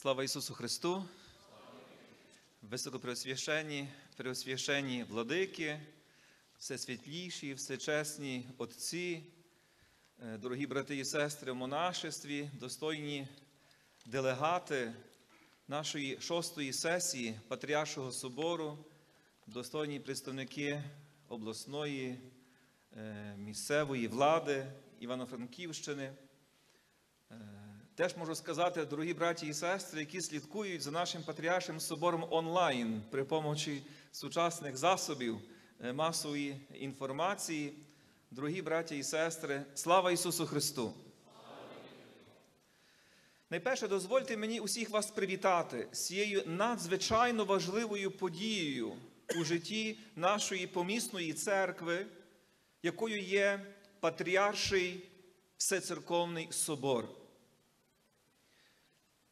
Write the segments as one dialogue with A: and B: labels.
A: Слава Ісусу Христу! Високопреосвященні, преосвященні владики, все світліші, всечесні отці, е, дорогі брати і сестри в монашестві, достойні делегати нашої шостої сесії Патріаршого собору, достойні представники обласної, е, місцевої влади Івано-Франківщини. Теж можу сказати, дорогі браті і сестри, які слідкують за нашим патріаршим собором онлайн при помочі сучасних засобів е, масової інформації. Дорогі браті і сестри, слава Ісусу Христу! Найперше, дозвольте мені усіх вас привітати з цією надзвичайно важливою подією у житті нашої помісної церкви, якою є Патріарший Всецерковний собор.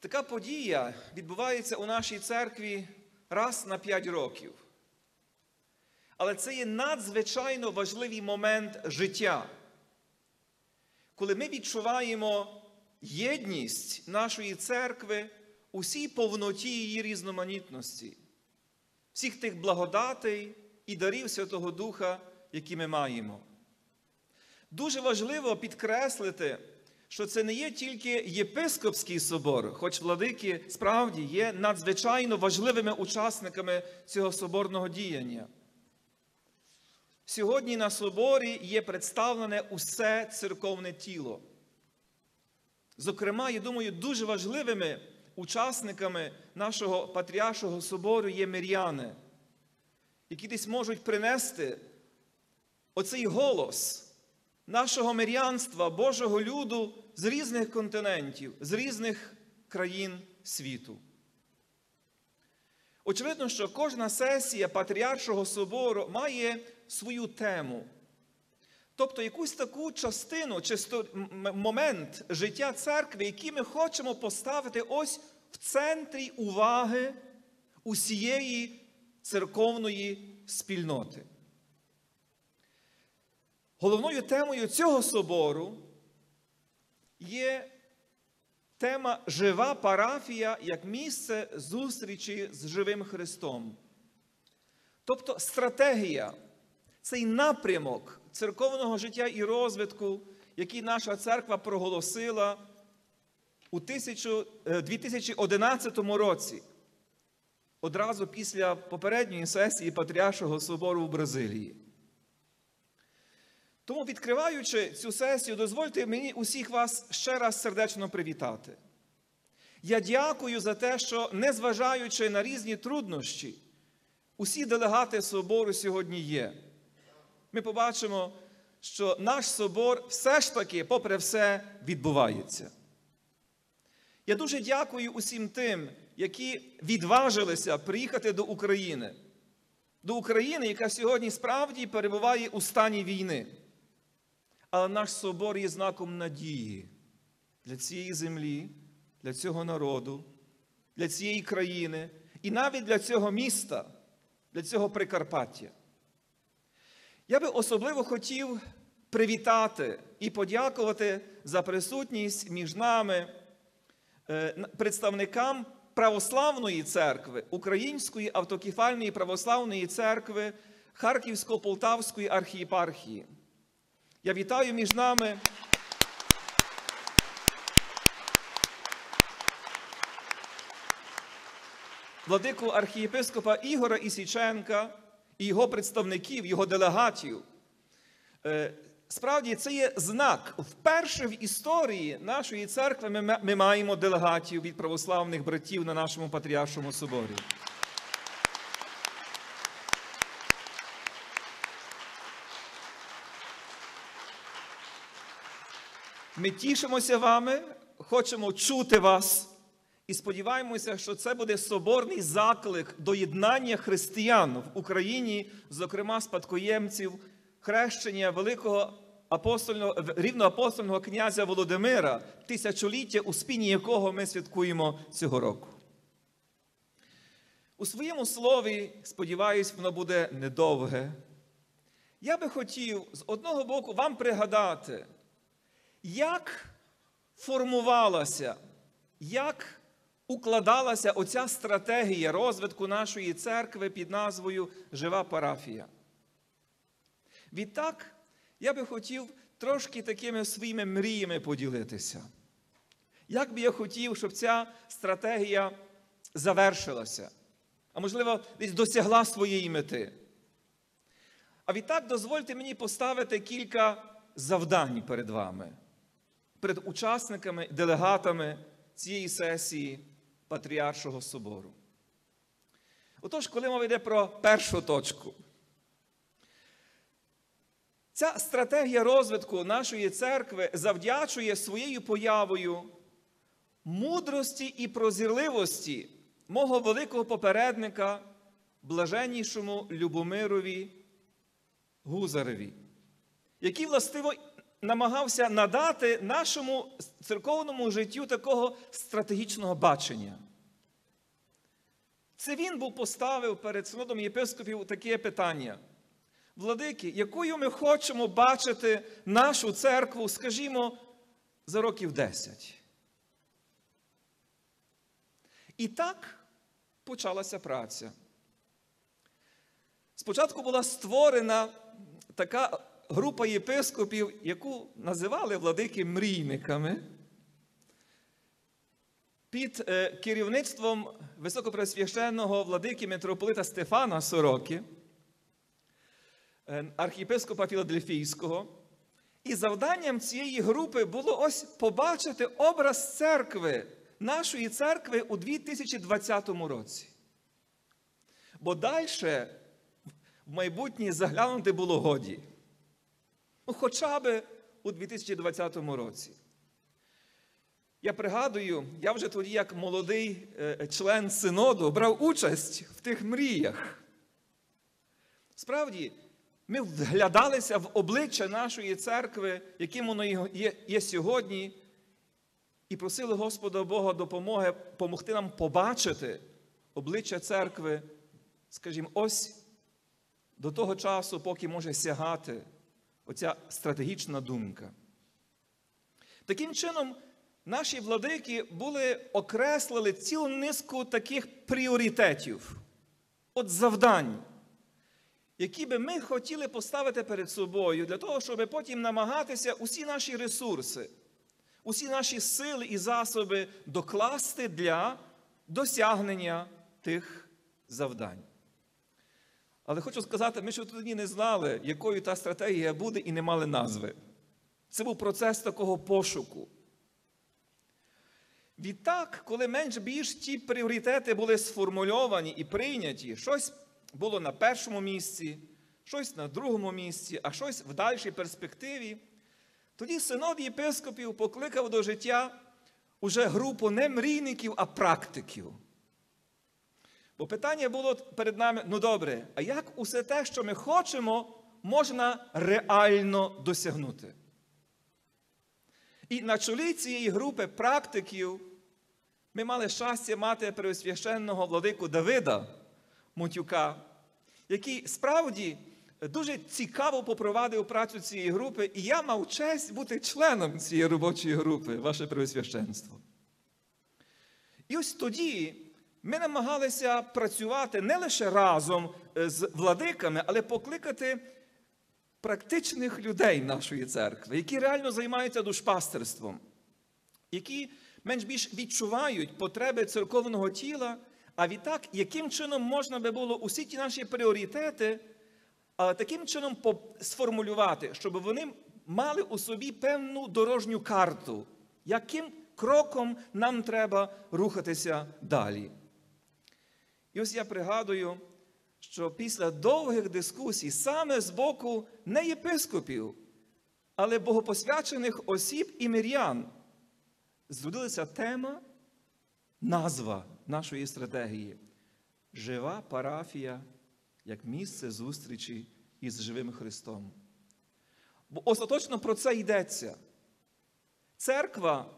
A: Така подія відбувається у нашій церкві раз на п'ять років. Але це є надзвичайно важливий момент життя, коли ми відчуваємо єдність нашої церкви у всій повноті її різноманітності, всіх тих благодатей і дарів Святого Духа, які ми маємо. Дуже важливо підкреслити, що це не є тільки єпископський собор, хоч владики справді є надзвичайно важливими учасниками цього соборного діяння. Сьогодні на соборі є представлене усе церковне тіло. Зокрема, я думаю, дуже важливими учасниками нашого Патріаршого собору є миряни, які десь можуть принести оцей голос нашого мирянства, Божого люду з різних континентів, з різних країн світу. Очевидно, що кожна сесія Патріаршого собору має свою тему. Тобто якусь таку частину чи момент життя церкви, який ми хочемо поставити ось в центрі уваги усієї церковної спільноти. Головною темою цього собору є тема жива парафія як місце зустрічі з живим Христом. Тобто стратегія, цей напрямок церковного життя і розвитку, який наша церква проголосила у 2011 році, одразу після попередньої сесії Патріаршого собору в Бразилії. Тому, відкриваючи цю сесію, дозвольте мені усіх вас ще раз сердечно привітати. Я дякую за те, що, незважаючи на різні труднощі, усі делегати собору сьогодні є. Ми побачимо, що наш собор все ж таки, попри все, відбувається. Я дуже дякую усім тим, які відважилися приїхати до України, до України, яка сьогодні справді перебуває у стані війни. Але наш собор є знаком надії для цієї землі, для цього народу, для цієї країни і навіть для цього міста, для цього Прикарпаття. Я би особливо хотів привітати і подякувати за присутність між нами е, представникам православної церкви, Української автокефальної православної церкви Харківсько-Полтавської архієпархії. Я вітаю між нами. Владику архієпископа Ігора Ісіченка і його представників, його делегатів. Е, справді, це є знак. Вперше в історії нашої церкви ми, ми маємо делегатів від православних братів на нашому Патріаршому соборі. Ми тішимося вами, хочемо чути вас і сподіваємося, що це буде соборний заклик до єднання християн в Україні, зокрема спадкоємців, хрещення великого апостольного, рівноапостольного князя Володимира, тисячоліття, у спині якого ми святкуємо цього року. У своєму слові, сподіваюсь, воно буде недовге. Я би хотів з одного боку вам пригадати як формувалася, як укладалася оця стратегія розвитку нашої церкви під назвою Жива парафія. Відтак, я би хотів трошки такими своїми мріями поділитися. Як би я хотів, щоб ця стратегія завершилася, а можливо, десь досягла своєї мети. А відтак дозвольте мені поставити кілька завдань перед вами, перед учасниками, делегатами цієї сесії Патріаршого собору. Отож, коли мова йде про першу точку, ця стратегія розвитку нашої церкви завдячує своєю появою мудрості і прозірливості мого великого попередника, блаженнішому Любомирові Гузареві, який властиво намагався надати нашому церковному життю такого стратегічного бачення. Це він був поставив перед синодом єпископів таке питання. Владики, якою ми хочемо бачити нашу церкву, скажімо, за років 10. І так почалася праця. Спочатку була створена така група єпископів, яку називали владики мрійниками. Під е, керівництвом високопресвященного владики митрополита Стефана Сороки, е, архієпископа Філадельфійського. І завданням цієї групи було ось побачити образ церкви, нашої церкви у 2020 році. Бо далі в майбутнє заглянути було годі. Ну, хоча б у 2020 році. Я пригадую, я вже тоді, як молодий е, член синоду, брав участь в тих мріях. Справді, ми вглядалися в обличчя нашої церкви, яким воно є, сьогодні, і просили Господа Бога допомоги допомогти нам побачити обличчя церкви, скажімо, ось до того часу, поки може сягати оця стратегічна думка. Таким чином, наші владики були окреслили цілу низку таких пріоритетів, от завдань, які би ми хотіли поставити перед собою для того, щоб потім намагатися усі наші ресурси, усі наші сили і засоби докласти для досягнення тих завдань. Але хочу сказати, ми ще тоді не знали, якою та стратегія буде, і не мали назви. Це був процес такого пошуку. Відтак, коли менш більш ті пріоритети були сформульовані і прийняті, щось було на першому місці, щось на другому місці, а щось в дальшій перспективі, тоді синод єпископів покликав до життя уже групу не мрійників, а практиків. Бо питання було перед нами: ну добре, а як усе те, що ми хочемо, можна реально досягнути? І на чолі цієї групи практиків ми мали щастя мати преосвященного владику Давида Мутюка, який справді дуже цікаво попровадив працю цієї групи, і я мав честь бути членом цієї робочої групи, ваше преосвященство. І ось тоді ми намагалися працювати не лише разом з владиками, але покликати практичних людей нашої церкви, які реально займаються душпастерством, які менш більш відчувають потреби церковного тіла, а відтак, яким чином можна би було усі ті наші пріоритети таким чином сформулювати, щоб вони мали у собі певну дорожню карту, яким кроком нам треба рухатися далі. І ось я пригадую, що після довгих дискусій саме з боку не єпископів, але богопосвячених осіб і мирян зродилася тема, назва нашої стратегії Жива парафія як місце зустрічі із живим Христом. Бо остаточно про це йдеться. Церква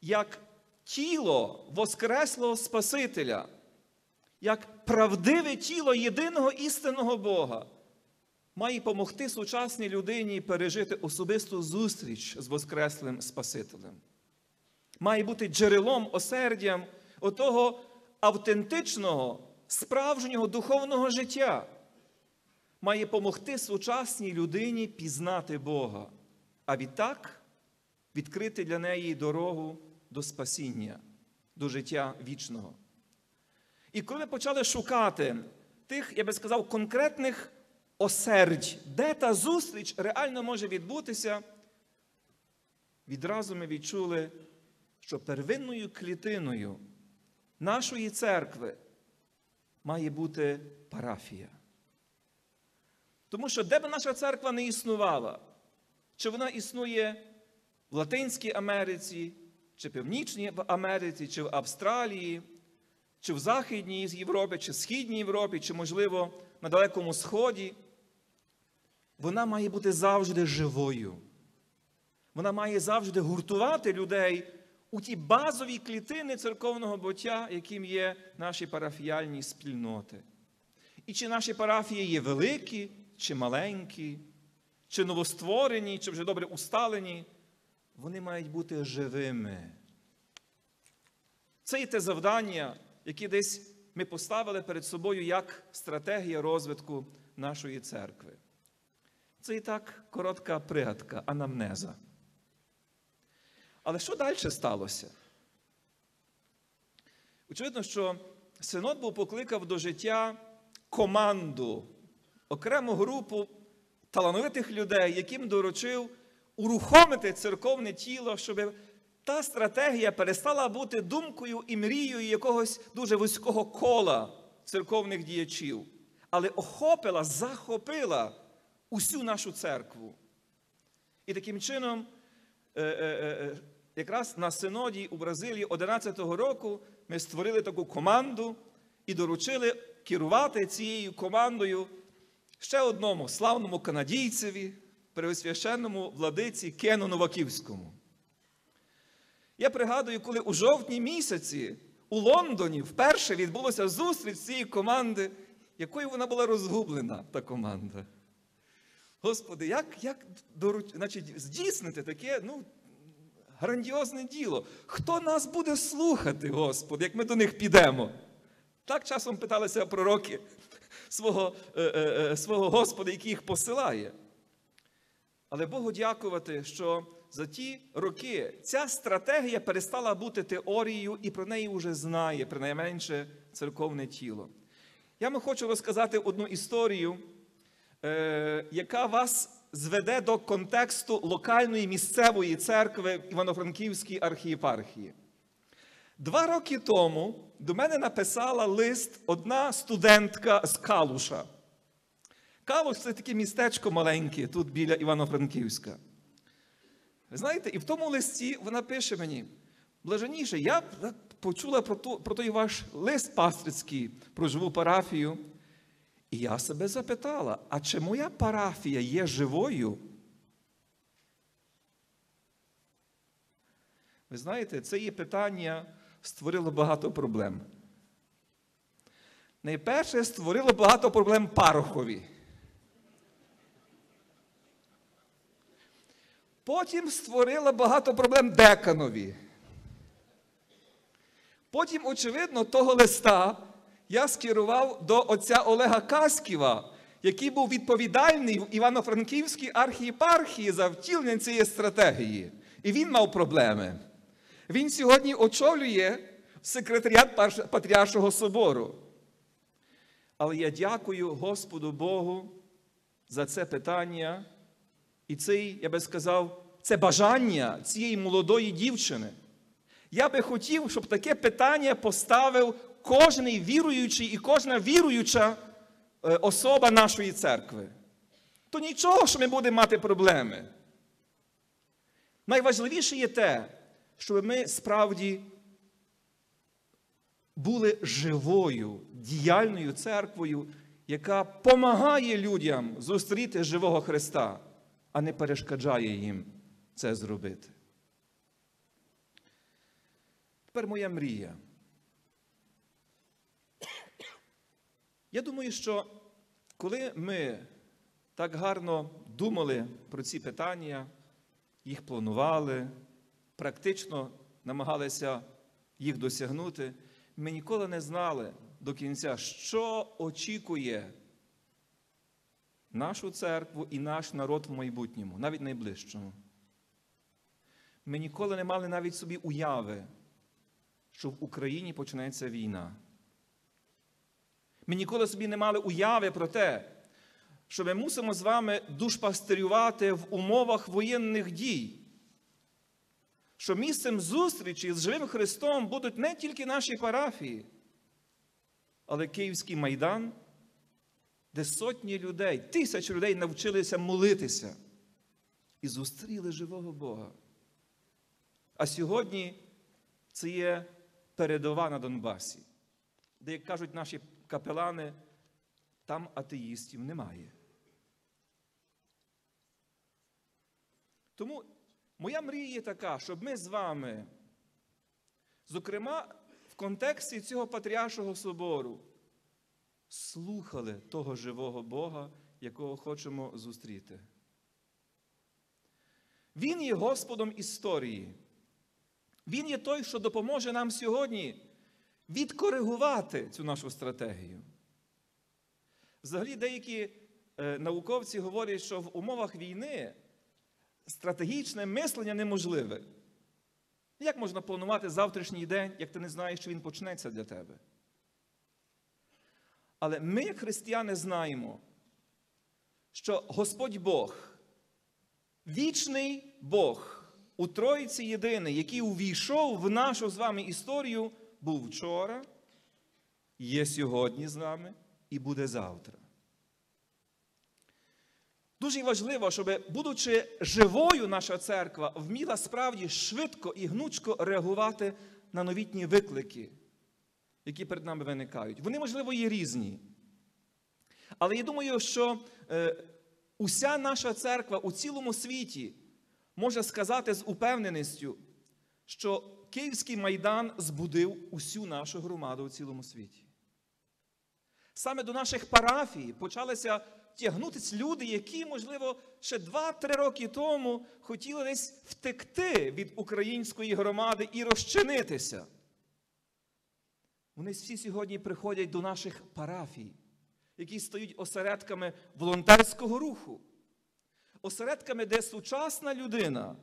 A: як тіло Воскреслого Спасителя як правдиве тіло єдиного істинного Бога має допомогти сучасній людині пережити особисту зустріч з Воскреслим Спасителем. Має бути джерелом, осердям отого автентичного, справжнього духовного життя, має помогти сучасній людині пізнати Бога, а відтак відкрити для неї дорогу до спасіння, до життя вічного. І коли ми почали шукати тих, я би сказав, конкретних осердь, де та зустріч реально може відбутися, відразу ми відчули, що первинною клітиною нашої церкви має бути парафія. Тому що де б наша церква не існувала, чи вона існує в Латинській Америці, чи Північній Америці, чи в Австралії, чи в Західній Європі, чи в Східній Європі, чи, можливо, на Далекому Сході, вона має бути завжди живою. Вона має завжди гуртувати людей у ті базові клітини церковного буття, яким є наші парафіяльні спільноти. І чи наші парафії є великі, чи маленькі, чи новостворені, чи вже добре усталені, вони мають бути живими. Це є те завдання, яке десь ми поставили перед собою як стратегія розвитку нашої церкви. Це і так коротка пригадка, анамнеза. Але що далі сталося? Очевидно, що Синод був покликав до життя команду, окрему групу талановитих людей, яким доручив урухомити церковне тіло, щоб та стратегія перестала бути думкою і мрією якогось дуже вузького кола церковних діячів, але охопила, захопила усю нашу церкву. І таким чином, е, е, е, якраз на синоді у Бразилії 11-го року ми створили таку команду і доручили керувати цією командою ще одному славному канадійцеві, преосвященному владиці Кену Новаківському. Я пригадую, коли у жовтні місяці у Лондоні вперше відбулася зустріч цієї команди, якою вона була розгублена, та команда. Господи, як як доруч... значить, здійснити таке ну, грандіозне діло? Хто нас буде слухати, Господи, як ми до них підемо? Так часом питалися пророки свого, е, е, свого Господа, який їх посилає. Але Богу дякувати, що за ті роки ця стратегія перестала бути теорією, і про неї вже знає, принайменше, церковне тіло. Я вам хочу розказати одну історію, е, яка вас зведе до контексту локальної місцевої церкви Івано-Франківській архієпархії. Два роки тому до мене написала лист одна студентка з Калуша. Калуш це таке містечко маленьке, тут біля Івано-Франківська. Ви знаєте, і в тому листі вона пише мені: блаженіше, я почула про, ту, про той ваш лист пастрицький про живу парафію. І я себе запитала: а чи моя парафія є живою? Ви знаєте, це є питання створило багато проблем. Найперше створило багато проблем парохові. Потім створило багато проблем деканові. Потім, очевидно, того листа я скерував до отця Олега Касківа, який був відповідальний в Івано-Франківській архієпархії за втілення цієї стратегії. І він мав проблеми. Він сьогодні очолює секретаріат Патріаршого собору. Але я дякую Господу Богу за це питання і цей, я би сказав, це бажання цієї молодої дівчини. Я би хотів, щоб таке питання поставив кожен віруючий і кожна віруюча е, особа нашої церкви. То нічого, що ми будемо мати проблеми. Найважливіше є те, щоб ми справді були живою, діяльною церквою, яка допомагає людям зустріти живого Христа, а не перешкоджає їм це зробити. Тепер моя мрія. Я думаю, що коли ми так гарно думали про ці питання, їх планували, практично намагалися їх досягнути, ми ніколи не знали до кінця, що очікує нашу церкву і наш народ в майбутньому, навіть найближчому. Ми ніколи не мали навіть собі уяви, що в Україні почнеться війна. Ми ніколи собі не мали уяви про те, що ми мусимо з вами душпастерювати в умовах воєнних дій. Що місцем зустрічі з живим Христом будуть не тільки наші парафії, але Київський майдан, де сотні людей, тисяч людей навчилися молитися і зустріли живого Бога. А сьогодні це є передова на Донбасі, де, як кажуть наші капелани, там атеїстів немає. Тому моя мрія є така, щоб ми з вами, зокрема, в контексті цього Патріаршого собору, слухали того живого Бога, якого хочемо зустріти. Він є Господом історії. Він є той, що допоможе нам сьогодні відкоригувати цю нашу стратегію. Взагалі, деякі е, науковці говорять, що в умовах війни стратегічне мислення неможливе. Як можна планувати завтрашній день, як ти не знаєш, що він почнеться для тебе? Але ми, як християни, знаємо, що Господь Бог, вічний Бог у Троїці єдиний, який увійшов в нашу з вами історію, був вчора, є сьогодні з нами і буде завтра. Дуже важливо, щоб, будучи живою, наша церква вміла справді швидко і гнучко реагувати на новітні виклики, які перед нами виникають. Вони, можливо, є різні. Але я думаю, що е, уся наша церква у цілому світі може сказати з упевненістю, що Київський майдан збудив усю нашу громаду у цілому світі. Саме до наших парафій почалися тягнутися люди, які, можливо, ще 2-3 роки тому хотіли десь втекти від української громади і розчинитися. Вони всі сьогодні приходять до наших парафій, які стають осередками волонтерського руху, осередками, де сучасна людина,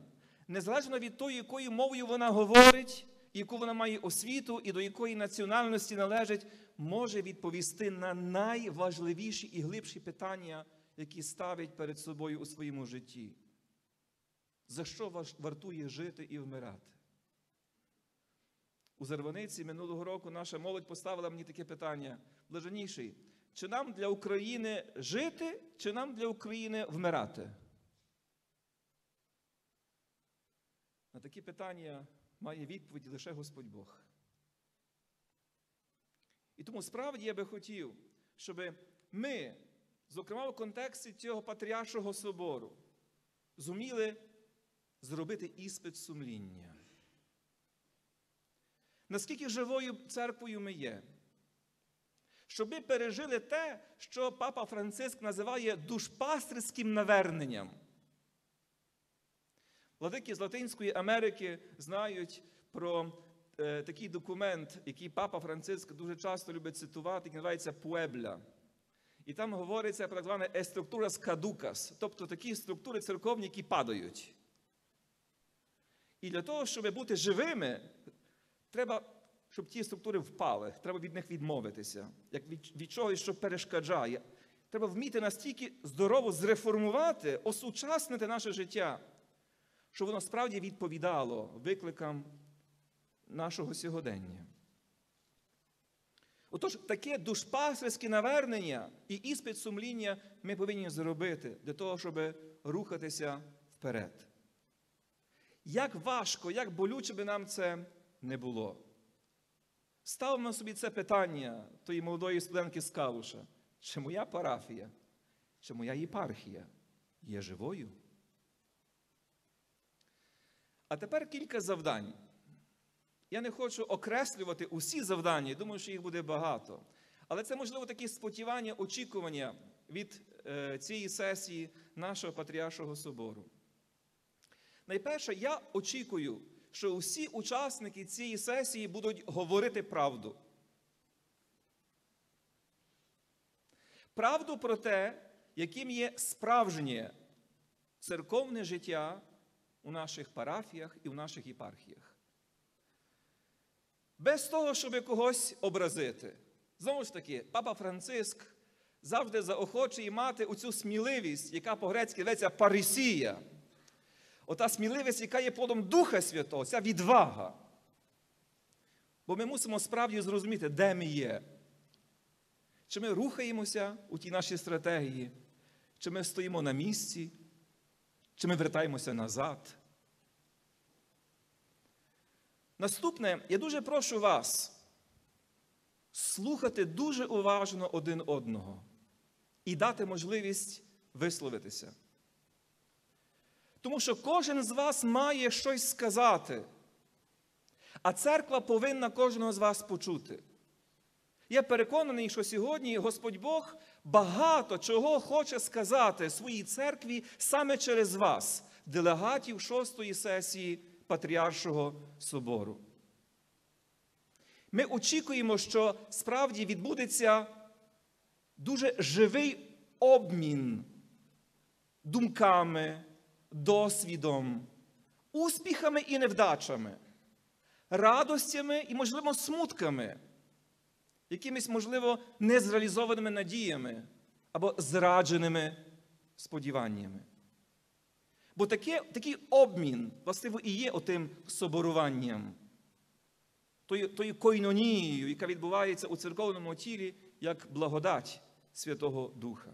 A: незалежно від того, якою мовою вона говорить, яку вона має освіту і до якої національності належить, може відповісти на найважливіші і глибші питання, які ставить перед собою у своєму житті. За що вартує жити і вмирати? У Зарваниці минулого року наша молодь поставила мені таке питання: блаженніший, чи нам для України жити, чи нам для України вмирати? На такі питання має відповідь лише Господь Бог. І тому справді я би хотів, щоб ми, зокрема в контексті цього Патріаршого собору, зуміли зробити іспит сумління. Наскільки живою церквою ми є? Щоб ми пережили те, що папа Франциск називає душпастерським наверненням. Владики з Латинської Америки знають про е, такий документ, який папа Франциск дуже часто любить цитувати, який називається Пуебля. І там говориться про так зване еструктура скадукас, тобто такі структури церковні, які падають. І для того, щоб бути живими, треба, щоб ті структури впали, треба від них відмовитися, як від, від чогось, що перешкоджає. Треба вміти настільки здорово зреформувати, осучаснити наше життя щоб воно справді відповідало викликам нашого сьогодення. Отож, таке душпастерське навернення і іспит сумління ми повинні зробити для того, щоб рухатися вперед. Як важко, як болюче би нам це не було. Ставимо собі це питання тої молодої студентки з Калуша. Чи моя парафія, чи моя єпархія є живою? А тепер кілька завдань. Я не хочу окреслювати усі завдання, думаю, що їх буде багато. Але це, можливо, такі сподівання, очікування від е, цієї сесії нашого Патріаршого собору. Найперше, я очікую, що усі учасники цієї сесії будуть говорити правду. Правду про те, яким є справжнє церковне життя у наших парафіях і в наших єпархіях. Без того, щоб когось образити. Знову ж таки, папа Франциск завжди заохочує мати оцю сміливість, яка по-грецьки зветься парисія. Ота сміливість, яка є плодом Духа Святого, ця відвага. Бо ми мусимо справді зрозуміти, де ми є. Чи ми рухаємося у тій нашій стратегії, чи ми стоїмо на місці, чи ми вертаємося назад. Наступне, я дуже прошу вас слухати дуже уважно один одного і дати можливість висловитися. Тому що кожен з вас має щось сказати, а церква повинна кожного з вас почути. Я переконаний, що сьогодні Господь Бог багато чого хоче сказати своїй церкві саме через вас, делегатів шостої сесії Патріаршого собору. Ми очікуємо, що справді відбудеться дуже живий обмін думками, досвідом, успіхами і невдачами, радостями і, можливо, смутками, якимись, можливо, незреалізованими надіями або зрадженими сподіваннями. Бо таке, такий обмін, властиво, і є отим соборуванням, тою, тою койнонією, яка відбувається у церковному тілі як благодать Святого Духа.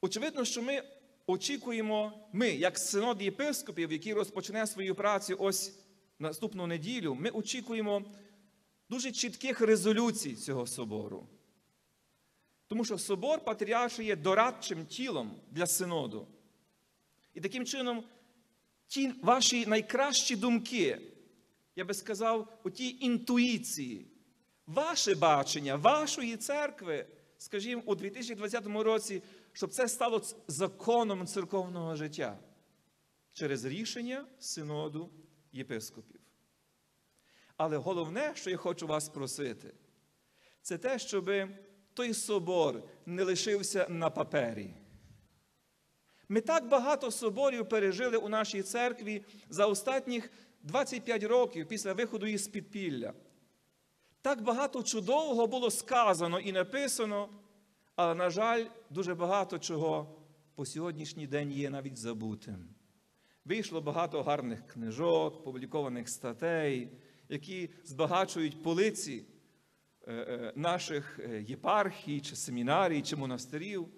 A: Очевидно, що ми очікуємо, ми, як синод єпископів, який розпочне свою працю ось наступну неділю, ми очікуємо дуже чітких резолюцій цього собору. Тому що собор патріарший є дорадчим тілом для синоду. І таким чином, ті ваші найкращі думки, я би сказав, у тій інтуїції, ваше бачення, вашої церкви, скажімо, у 2020 році, щоб це стало законом церковного життя через рішення синоду єпископів. Але головне, що я хочу вас просити, це те, щоб той собор не лишився на папері. Ми так багато соборів пережили у нашій церкві за останніх 25 років після виходу із підпілля. Так багато чудового було сказано і написано, але, на жаль, дуже багато чого по сьогоднішній день є навіть забутим. Вийшло багато гарних книжок, публікованих статей, які збагачують полиці е, е, наших е, єпархій, чи семінарій, чи монастирів.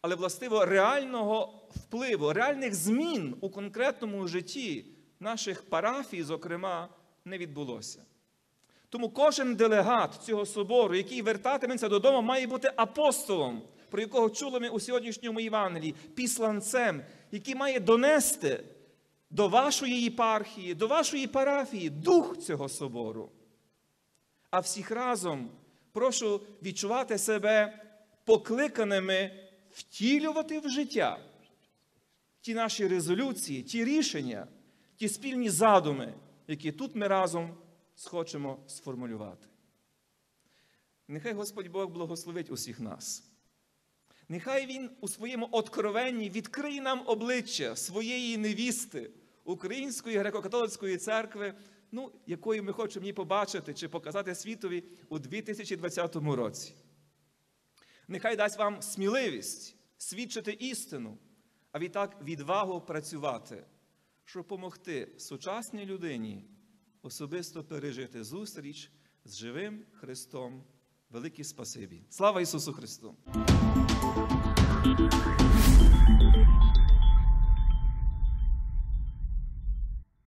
A: Але, властиво, реального впливу, реальних змін у конкретному житті наших парафій, зокрема, не відбулося. Тому кожен делегат цього собору, який вертатиметься додому, має бути апостолом, про якого чули ми у сьогоднішньому Євангелії, післанцем, який має донести до вашої єпархії, до вашої парафії дух цього собору. А всіх разом прошу відчувати себе покликаними втілювати в життя ті наші резолюції, ті рішення, ті спільні задуми, які тут ми разом схочемо сформулювати. Нехай Господь Бог благословить усіх нас. Нехай Він у своєму откровенні відкриє нам обличчя своєї невісти, Української греко-католицької церкви, ну, якою ми хочемо її побачити чи показати світові у 2020 році. Нехай дасть вам сміливість свідчити істину, а відтак відвагу працювати, щоб допомогти сучасній людині особисто пережити зустріч з живим Христом. Велике спасибі. Слава Ісусу Христу!